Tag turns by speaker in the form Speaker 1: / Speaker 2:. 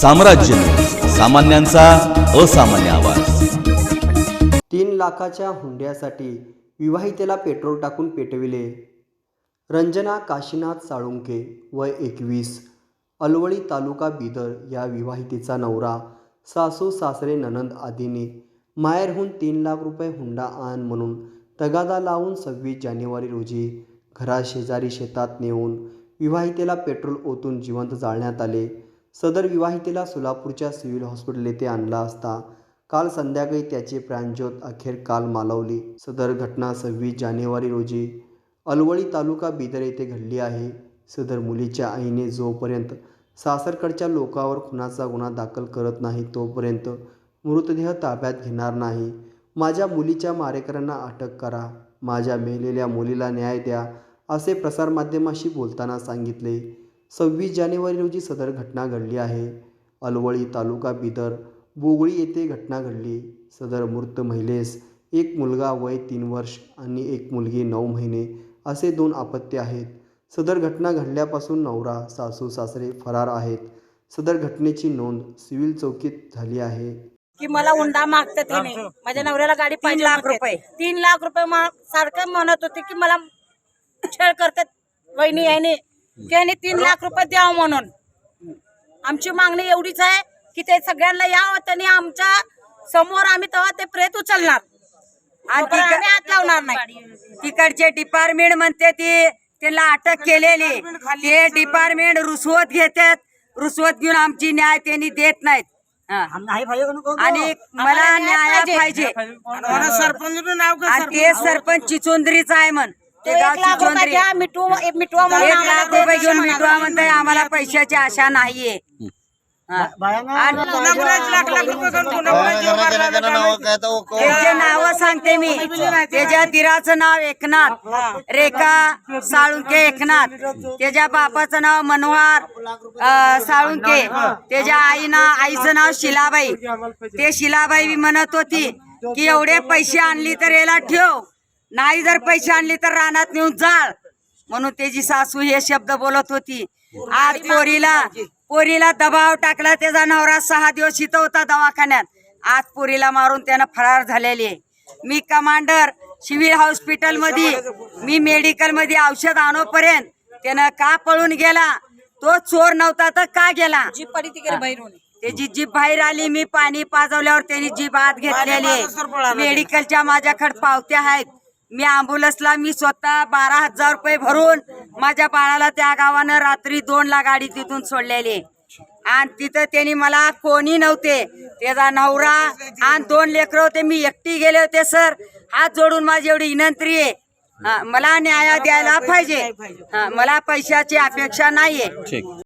Speaker 1: साम्राज्य. सामान्यांचा असामान्य आवाज.
Speaker 2: तीन लाखाच्या हुंड्यासाठी विवाहितेला पेट्रोल टाकून पेटविले. रंजना काशीनाथ साळुंके वय एकवीस. अलवळी तालुका बिदर या विवाहितेचा नवरा सासू सासरे ननंद आदीने माहेरहून तीन लाख रुपये हुंडा आण म्हणून तगादा लावून सव्वीस जानेवारी रोजी घराशेजारी शेतात नेऊन विवाहितेला पेट्रोल ओतून जिवंत जाळण्यात आले. सदर विवाहितेला सोलापूरच्या सिव्हिल हॉस्पिटल येथे आणला असता काल संध्याकाळी त्याची प्राणज्योत अखेर काल मालवली. सदर घटना सव्वीस जानेवारी रोजी अलवळी तालुका बिदर येथे घडली आहे. सदर मुलीच्या आईने जोपर्यंत सासरकडच्या लोकावर खुनाचा गुन्हा दाखल करत नाही तोपर्यंत मृतदेह ताब्यात घेणार नाही. माझ्या मुलीच्या मारेकऱ्यांना अटक करा. माझ्या मेलेल्या मुलीला न्याय द्या असे प्रसारमाध्यमाशी बोलताना सांगितले. सव्वीस जानेवारी रोजी सदर घटना घडली आहे. अलवळी तालुका बिदर बोगळी येथे घटना घडली. सदर मृत महिलेस एक मुलगा वय तीन वर्ष आणि एक मुलगी नऊ महिने असे दोन अपत्य आहेत. सदर घटना घडल्यापासून नवरा सासू सासरे फरार आहेत. सदर घटनेची नोंद सिव्हिल चौकीत झाली आहे.
Speaker 3: की मला हुंडा मागतात त्याने माझ्या नवऱ्याला गाडी पाहिजे लाख रुपये. तीन लाख रुपये मग सारखं म्हणत होते की मला छळ करतात. वहिनी याने त्याने तीन लाख रुपये द्यावं म्हणून. आमची मागणी एवढीच आहे की ते सगळ्यांना यावं त्यांनी आमच्यासमोर आम्ही तेव्हा ते प्रेत उचलणार.
Speaker 4: आणि
Speaker 3: हात लावणार नाही.
Speaker 4: तिकडचे डिपार्टमेंट म्हणते ती त्याला अटक केलेली. ते डिपार्टमेंट रुसवत घेतात. रुसवत घेऊन आमची न्याय त्यांनी देत नाहीत. आणि मला न्याय पाहिजे. आणि ते सरपंच चिचोंदरीच आहे म्हण.
Speaker 3: तो
Speaker 4: गाव एक
Speaker 3: आम्हाला
Speaker 4: लाख
Speaker 3: ते
Speaker 4: रुपये घेऊन
Speaker 3: दिशा
Speaker 4: मिटवा
Speaker 3: मागवली.
Speaker 4: म्हणताय आम्हाला पैशाची आशा नाहीये हा. आणि त्याचे नाव सांगते मी त्याच्या दिराचं नाव एकनाथ रेखा साळुंके एकनाथ त्याच्या बापाचं नाव मनोहर अं, साळुंके त्याच्या आईना आईचं नाव शिलाबाई ते शिलाबाई बी म्हणत होती की एवढे पैसे आणली तर याला ठेव नाही जर पैसे आणली तर रानात नेऊन जाळ. म्हणून त्याची सासू हे शब्द बोलत होती. आज पोरीला पोरीला दबाव टाकला त्याचा नवरा सहा दिवस इथं होता दवाखान्यात. आज पोरीला मारून त्यानं फरार झालेली आहे. मी कमांडर सिव्हिल हॉस्पिटलमध्ये मी मेडिकलमध्ये औषध आणोपर्यंत त्यानं का पळून गेला? तो चोर नव्हता तर का गेला? त्याची जीभ बाहेर आली मी पाणी पाजवल्यावर त्यांनी जीभ आत घेतलेली मेडिकलच्या माझ्याकडे पावत्या आहेत. मी अँब्युलन्सला मी स्वतः बारा हजार रुपये भरून माझ्या बाळाला त्या गावानं रात्री दोन ला गाडी तिथून सोडलेली. आहे. आणि तिथं त्यांनी मला कोणी नव्हते. त्याचा नवरा आणि दोन लेकरं होते. मी एकटी गेले होते सर. हात जोडून माझी एवढी विनंती आहे. हा, मला न्याय द्यायला पाहिजे. हा, मला पैशाची अपेक्षा नाहीये.